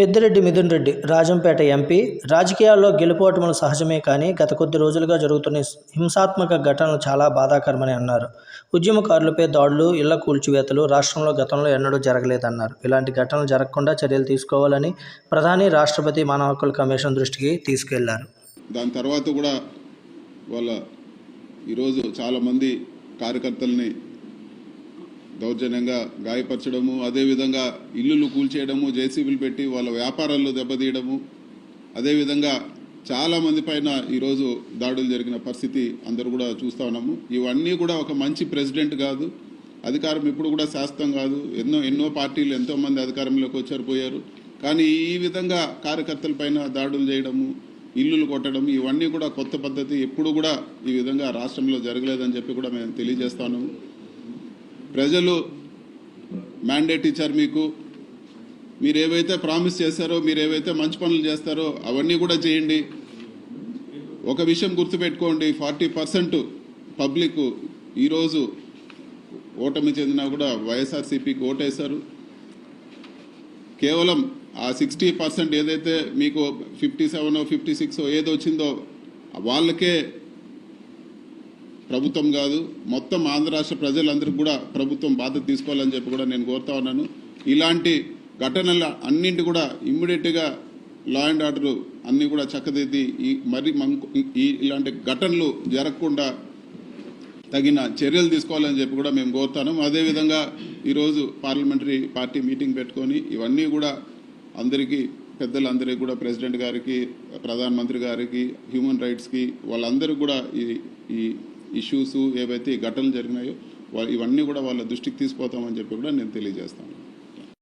Peddireddy Mithun Reddy Rajampet MP. రాజకీయాల్లో గెలుపోవటములు సహజమే కానీ గత కొద్ది రోజులుగా జరుగుతున్న హింసాత్మక ఘటనలు చాలా బాధాకరమని అన్నారు. ఉద్యమకారులపై దాడులు ఇళ్ళ కూల్చివేతలు రాష్ట్రంలో గతంలో ఎన్నడూ జరగలేదన్నారు. ఇలాంటి ఘటనలు జరగకుండా చర్యలు తీసుకోవాలని ప్రధాని రాష్ట్రపతి మానవ హక్కుల కమిషన్ దృష్టికి తీసుకెళ్ళారు. దాని తర్వాత కూడా వాళ్ళ ఈరోజు చాలామంది కార్యకర్తల్ని దౌర్జన్యంగా గాయపరచడము అదేవిధంగా ఇల్లులు కూల్చేయడము జేసీబీలు పెట్టి వాళ్ళ వ్యాపారాల్లో దెబ్బతీయడము అదేవిధంగా చాలామంది పైన ఈరోజు దాడులు జరిగిన పరిస్థితి అందరూ కూడా చూస్తూ ఉన్నాము. ఇవన్నీ కూడా ఒక మంచి ప్రెసిడెంట్ కాదు అధికారం ఇప్పుడు కూడా శాశ్వతం కాదు. ఎన్నో ఎన్నో పార్టీలు ఎంతోమంది అధికారంలోకి వచ్చారు పోయారు కానీ ఈ విధంగా కార్యకర్తల పైన దాడులు చేయడము ఇల్లులు కొట్టడం ఇవన్నీ కూడా కొత్త పద్ధతి ఎప్పుడు కూడా ఈ విధంగా రాష్ట్రంలో జరగలేదని చెప్పి కూడా మేము తెలియజేస్తాము ప్రజలు మ్యాండేట్ ఇచ్చారు మీకు. మీరు ఏవైతే ప్రామిస్ చేస్తారో మీరు ఏవైతే మంచి పనులు చేస్తారో అవన్నీ కూడా చేయండి. ఒక విషయం గుర్తుపెట్టుకోండి ఫార్టీ పర్సెంట్ పబ్లిక్ ఈరోజు ఓటమి చెందినా కూడా వైఎస్ఆర్సీపీకి ఓటేశారు. కేవలం ఆ సిక్స్టీ పర్సెంట్ ఏదైతే మీకు ఫిఫ్టీ సెవెన్ ఫిఫ్టీ సిక్స్ ఏదో వచ్చిందో వాళ్ళకే ప్రభుత్వం కాదు మొత్తం ఆంధ్ర రాష్ట్ర ప్రజలందరికీ కూడా ప్రభుత్వం బాధ్యత తీసుకోవాలని చెప్పి కూడా నేను కోరుతా ఉన్నాను. ఇలాంటి ఘటనల అన్నింటి కూడా ఇమ్మీడియట్గా లా అండ్ ఆర్డర్ అన్నీ కూడా చక్కదిద్ది ఈ మరి ఈ ఇలాంటి ఘటనలు జరగకుండా తగిన చర్యలు తీసుకోవాలని చెప్పి కూడా మేము కోరుతాను. అదేవిధంగా ఈరోజు పార్లమెంటరీ పార్టీ మీటింగ్ పెట్టుకొని ఇవన్నీ కూడా అందరికీ పెద్దలందరికీ కూడా ప్రెసిడెంట్ గారికి ప్రధానమంత్రి గారికి హ్యూమన్ రైట్స్కి వాళ్ళందరికీ కూడా ఈ ఈ ఇష్యూస్ ఏవైతే ఈ ఘటనలు జరిగినాయో ఇవన్నీ కూడా వాళ్ళ దృష్టికి తీసుకుపోతామని చెప్పి కూడా నేను తెలియజేస్తాను.